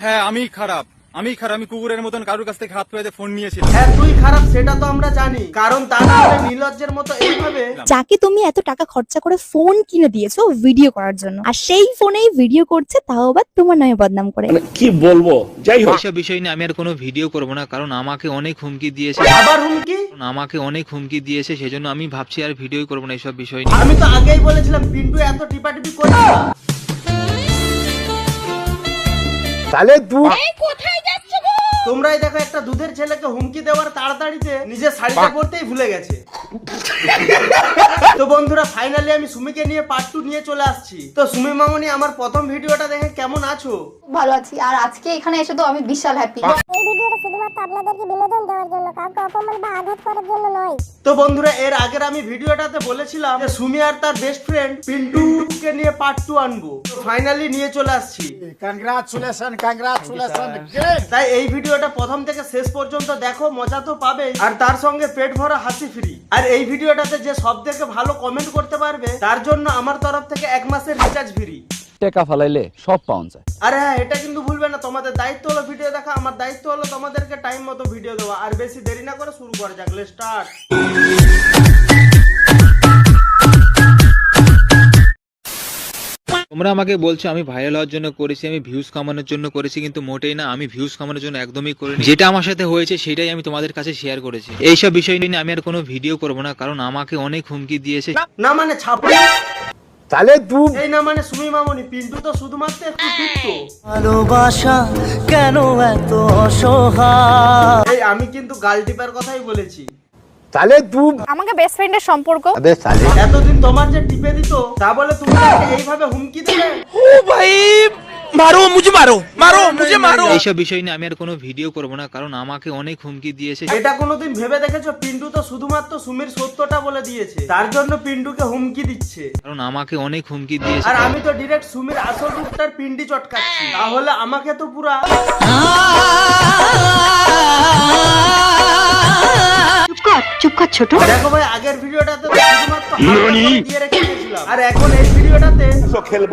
হ্যাঁ আমি খারাপ। আমি খারাপ আমি কুকুরের মতন কারোর কাছ থেকে হাত পেতে ফোন নিয়েছিলাম হ্যাঁ তুই খারাপ সেটা তো আমরা জানি। কারণ তা না নির্লজ্জের মতো এইভাবে যাকে তুমি এত টাকা খরচা করে ফোন কিনে দিয়েছ ভিডিও করার জন্য। আর সেই ফোনেই ভিডিও করছে তাও আবার তোমার নামে বদনাম করে। মানে কি বলব? যাই হোক। এইসব বিষয় নিয়ে আমি আর কোনো ভিডিও করব না কারণ আমাকে অনেক হুমকি দিয়েছে। আবার হুমকি? আমাকে অনেক হুমকি দিয়েছে সেজন্য আমি ভাবছি আর ভিডিও করব না এইসব বিষয় নিয়ে। আমি তো আগেই বলেছিলাম পিন্টু এত টিপাটিপি না। তোমরাই দেখো একটা দুধের ছেলেকে হুমকি দেওয়ার তাড়াতাড়িতে নিজের শাড়িটা পরতেই ভুলে গেছে। তো বন্ধুরা ফাইনালি আমি সুমিকে নিয়ে পার্ট টু নিয়ে চলে আসছি। তো সুমি মামনি আমার প্রথম ভিডিওটা দেখে কেমন আছো? ভালো আছি। আর আজকে এখানে এসে তো আমি বিশাল হ্যাপি এই ভিডিওটা শুধুমাত্র আপনাদেরকে বিনোদন দেওয়ার জন্য কাউকে অপমান বা আঘাত করার জন্য নয়। তো বন্ধুরা এর আগের আমি ভিডিওটাতে বলেছিলাম যে সুমি আর তার বেস্ট ফ্রেন্ড পিন্টুকে নিয়ে পার্ট টু আনব? ফাইনালি নিয়ে চলে আসছি। Congratulations, congratulations. তাই এই ভিডিওটা প্রথম থেকে শেষ পর্যন্ত দেখো মজা তো পাবেই। আর তার সঙ্গে পেট ভরা হাসি ফ্রি আর এই ভিডিওটাতে যে সব থেকে ভালো কমেন্ট করতে পারবে তার জন্য আমার তরফ থেকে এক মাসের রিচার্জ ফ্রি টেকা ফালাইলে সব পাওয়া যায়। আরে হ্যাঁ এটা কিন্তু ভুলবে না। তোমাদের দায়িত্ব হলো ভিডিও দেখা আমার দায়িত্ব হলো তোমাদেরকে টাইম মতো ভিডিও দেওয়া। আর বেশি দেরি না করে শুরু করা যাক স্টার্ট তোমরা আমাকে বলছো আমি ভাইরাল হওয়ার জন্য করেছি আমি ভিউজ কামানোর জন্য করেছি কিন্তু মোটেই না আমি ভিউজ কামানোর জন্য একদমই করিনি। যেটা আমার সাথে হয়েছে সেটাই আমি তোমাদের কাছে শেয়ার করেছি। এইসব বিষয় নিয়ে আমি আর কোনো ভিডিও করব না কারণ আমাকে অনেক হুমকি দিয়েছে। না মানে ছাপড়ি তাহলে তুই এই না মানে সুমি মামনি পিন্টু তো শুধুমাত্র একটু ভালোবাসা কেন এত অসহায়? এই আমি কিন্তু গাল টিপার কথাই বলেছি। তাহলে তুই আমাকে বেস্ট ফ্রেন্ডের সম্পর্ক। এতদিন তোমার যে টিপে দিত তা বলে তুমি এইভাবে হুমকি দিলে? এইসব বিষয় নিয়ে আমি আর কোনো ভিডিও করব না কারণ আমাকে অনেক হুমকি দিয়েছে। এটা কোনোদিন ভেবে দেখেছ? পিন্টু তো শুধুমাত্র সুমির সত্যটা বলে দিয়েছে। তার জন্য পিন্টুকে হুমকি দিচ্ছে। কারণ আমাকে অনেক হুমকি দিয়েছে। আর আমি তো ডিরেক্ট সুমির আসল রূপটার পিন্ডি চটকাচ্ছি। তাহলে আমাকে তো পুরা চুপ কর ছোট। দেখো ভাই আগের ভিডিওটাতে তো শুধুমাত্র হালকা দিয়ে রেখে দিয়েছিলাম। আর এখন এই ভিডিওটাতে খেলব।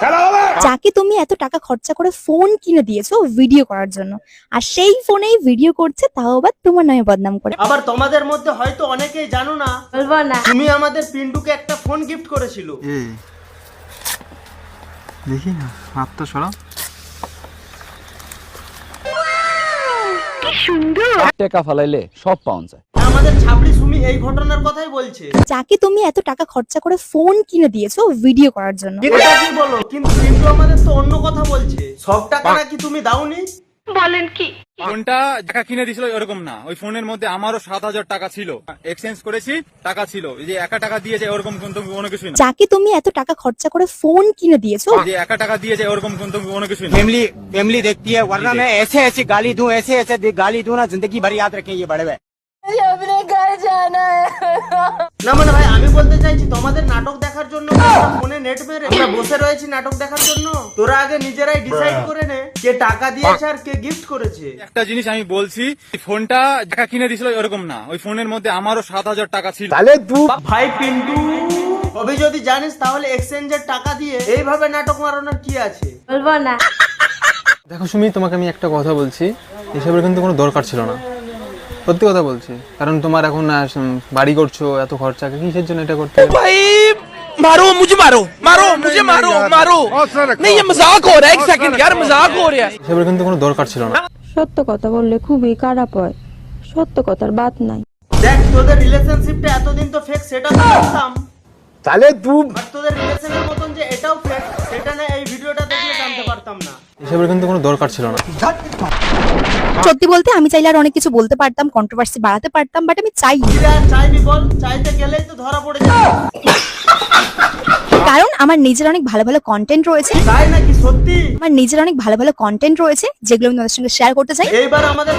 খেলা হবে! যাকে তুমি এত টাকা খরচা করে ফোন কিনে দিয়েছ ভিডিও করার জন্য। আর সেই ফোনেই ভিডিও করছে তাও আবার তোমার নামে বদনাম করে। আবার তোমাদের মধ্যে হয়তো অনেকেই জানো না বলব না। তুমি আমাদের পিন্টুকে একটা ফোন গিফট করেছিল। দেখি না হাতটা সরা টেকা ফালাইলে সব পাওয়া যায়। আমাদের ছাবড়ি সুমি এই ঘটনার কথাই বলছে যাকে তুমি এত টাকা খরচা করে ফোন কিনে দিয়েছো ভিডিও করার জন্য এটা কি বলো কিন্তু পিন্টু আমাদের তো অন্য কথা বলছে সব টাকা নাকি তুমি দাওনি ফোনটা টাকা কিনে দিছিল ওরকম না ওই ফোনের মধ্যে আমারও সাত হাজার টাকা ছিল এক্সচেঞ্জ করেছি টাকা ছিল এই যে একা টাকা দিয়েছে ওরকম কিন্তু কোনো কিছু না যাকে তুমি এত টাকা খরচা করে ফোন কিনে দিয়েছো এই যে একা টাকা দিয়েছে ওরকম কিন্তু কোনো কিছু না फैमिली फैमिली देखती है वरना मैं ऐसे ऐसे गाली दूं ऐसे ऐसे दे- गाली दूं ना जिंदगी भर याद रखें ये बड़े भाई না মানে ভাই আমি বলতে চাইছি তোমাদের নাটক দেখার জন্য ফোনে নেট মেরে আমরা বসে রয়েছি নাটক দেখার জন্য? তোরা আগে নিজেরাই ডিসাইড করে নে কে টাকা দিয়েছে আর কে গিফট করেছে। একটা জিনিস আমি বলছি ফোনটা টাকা কিনে দিছিল ওরকম না। ওই ফোনের মধ্যে আমারও সাত হাজার টাকা ছিল। তাহলে তুই ভাই পিন্টু কবি যদি জানিস তাহলে এক্সচেঞ্জের টাকা দিয়ে এইভাবে নাটক মারানোর কি আছে? বলব না। দেখো সুমি তোমাকে আমি একটা কথা বলছি এসবের কিন্তু কোনো দরকার ছিল না। সত্যি কথা বলছি কারণ তোমার এখন আহ, উম, বাড়ি করছো এত খরচা কিসের জন্য এটা করতে হবে? मारो मुझे मारो मारो मुझे मारो मारो नहीं ये मजाक हो रहा है एक सेकंड यार मजाक हो रहा है এসবের কিন্তু কোনো দরকার ছিল না সত্য কথা বললে খুবই খারাপ হয় সত্য কথার বাদ নাই দেখ তোদের রিলেশনশিপটা এতদিন তো ফেক সেটা তো জানতাম তাহলে তুই আর তোদের রিলেশনের মতন যে এটাও ফেক সেটা না এই ভিডিওটা দেখলে জানতে পারতাম না এসবের কিন্তু কোনো দরকার ছিল না। সত্যি বলতে আমি চাইলে আর অনেক কিছু বলতে পারতাম কন্ট্রোভার্সি বাড়াতে পারতাম বাট আমি চাই কি রে আর চাইবি বল চাইতে গেলেই তো ধরা পড়ে কারণ আমার নিজের অনেক ভালো ভালো কন্টেন্ট রয়েছে। তাই নাকি সত্যি? আমার নিজের অনেক ভালো ভালো কন্টেন্ট রয়েছে যেগুলো আমি তোমাদের সঙ্গে শেয়ার করতে চাই। এইবার আমাদের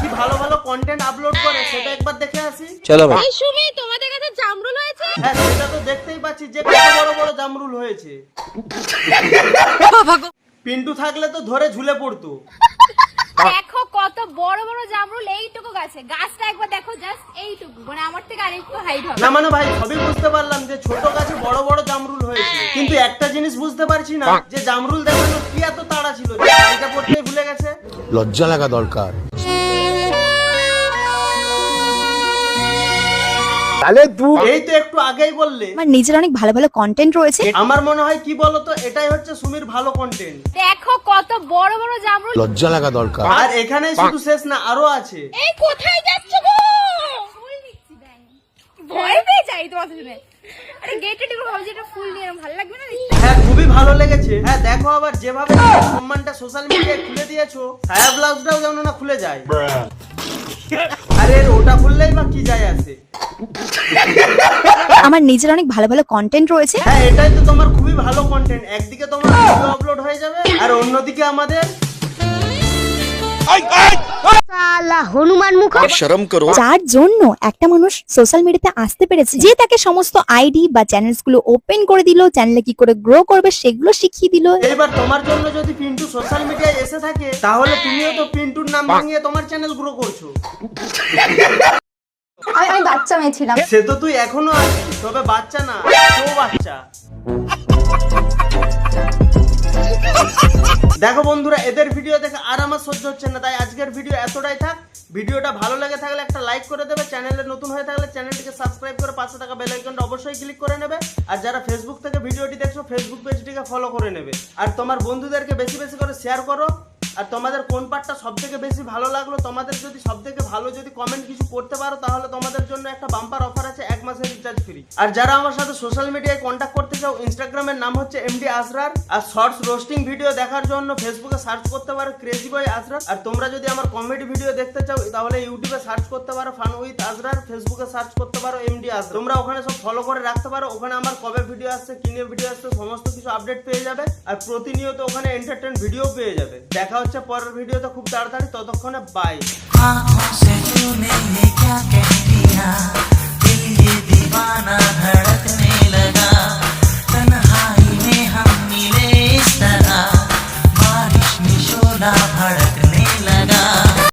কি ভালো ভালো কন্টেন্ট আপলোড করে সেটা একবার দেখে আসি। চলো ভাই সুমি তোমাদের কাছে জামরুল হয়েছে? হ্যাঁ সেটা তো দেখতেই পাচ্ছি যে কত বড় বড় জামরুল হয়েছে। পিন্টু থাকলে তো ধরে ঝুলে পড়তো। দেখো কত বড় বড় জামরুল এইটুকু গাছে। গাছটা একবার দেখো জাস্ট এইটুকু। মানে আমার থেকে আর একটু হাইট হবে। না মানে ভাই সবই বুঝতে পারলাম যে ছোট গাছে বড় বড় জামরুল হয়েছে। কিন্তু একটা জিনিস বুঝতে পারছি না যে জামরুল দেখানোর কি এত তাড়া ছিল? যে পড়তে ভুলে গেছে? লজ্জা লাগা দরকার। এই তো একটু আগেই বললে। আমার নিজের অনেক ভালো ভালো কন্টেন্ট রয়েছে। আমার মনে হয় কি বলতো এটাই হচ্ছে সুমির ভালো কন্টেন্ট দেখো কত বড় বড় জামরুল লজ্জা লাগা দরকার। আর এখানেই শুধু শেষ না আরও আছে। এই কোথায় যাচ্ছ গো? ভয় পেয়ে যাই তোমার শুনে আরে গেটে টিপে ভাবছি এটা ফুল নিয়ে ভালো লাগবে না হ্যাঁ খুবই ভালো লেগেছে। হ্যাঁ দেখো আবার যেভাবে সম্মানটা সোশ্যাল মিডিয়ায় খুলে দিয়েছ সায়া ব্লাউজটাও যেন না খুলে যায়। আরে ওটা বললেই বা কি যায় আছে? আমার নিজের অনেক ভালো ভালো কন্টেন্ট রয়েছে। হ্যাঁ এটাই তো তোমার খুবই ভালো কন্টেন্ট একদিকে তোমার ভিডিও আপলোড হয়ে যাবে আর অন্যদিকে আমাদের হনুমান মুখ। শরম করো। যার জন্য একটা মানুষ সোশ্যাল মিডিয়াতে আসতে পেরেছে যে তাকে সমস্ত আইডি বা চ্যানেলসগুলো ওপেন করে দিল চ্যানেলে কি করে গ্রো করবে সেগুলো শিখিয়ে দিল। এইবার তোমার জন্য যদি পিন্টু সোশ্যাল মিডিয়ায় এসে থাকে তাহলে তুমিও তো পিন্টুর নাম ভাঙিয়ে তোমার চ্যানেল গ্রো করছ। আমি আমি বাচ্চা মেয়ে ছিলাম। সে তো তুই এখনও আছিস তবে বাচ্চা না তো বাচ্চা। দেখো বন্ধুরা, এদের ভিডিও দেখে আর আমার সহ্য হচ্ছে না, তাই আজকের ভিডিও এতটাই থাক। ভিডিওটা ভালো লেগে থাকলে একটা লাইক করে দেবে চ্যানেলে নতুন হয়ে থাকলে চ্যানেলটিকে সাবস্ক্রাইব করে পাশে থাকা বেল আইকনটা অবশ্যই ক্লিক করে নেবে। আর যারা ফেসবুক থেকে ভিডিওটি দেখছ ফেসবুক পেজটিকে ফলো করে নেবে। আর তোমার বন্ধুদেরকে বেশি বেশি করে শেয়ার করো আর তোমাদের কোন পার্টটা সব থেকে বেশি ভালো লাগল? তোমাদের যদি সব থেকে ভালো যদি কমেন্ট কিছু করতে পারো, তাহলে তোমাদের জন্য একটা বাম্পার অফার আছে এক মাসের রিচার্জ ফ্রি আর যারা আমার সাথে সোশ্যাল মিডিয়ায় কন্ট্যাক্ট করতে চাও ইনস্টাগ্রামের নাম হচ্ছে এমডি আসরার আর শর্টস রোস্টিং ভিডিও দেখার জন্য ফেসবুকে সার্চ করতে পারো ক্রেজি বয় আসরার আর তোমরা যদি আমার কমেডি ভিডিও দেখতে চাও, তাহলে ইউটিউবে সার্চ করতে পারো ফান উইথ আসরার ফেসবুকে সার্চ করতে পারো এমডি আসরার তোমরা ওখানে সব ফলো করে রাখতে পারো। ওখানে আমার কবে ভিডিও আসছে কিনে ভিডিও আসছে, সমস্ত কিছু আপডেট পেয়ে যাবে। আর প্রতিনিয়ত ওখানে এন্টারটেন ভিডিও পেয়ে যাবে। দেখা হচ্ছে পরের ভিডিওতে খুব তাড়াতাড়ি ততক্ষণে বাই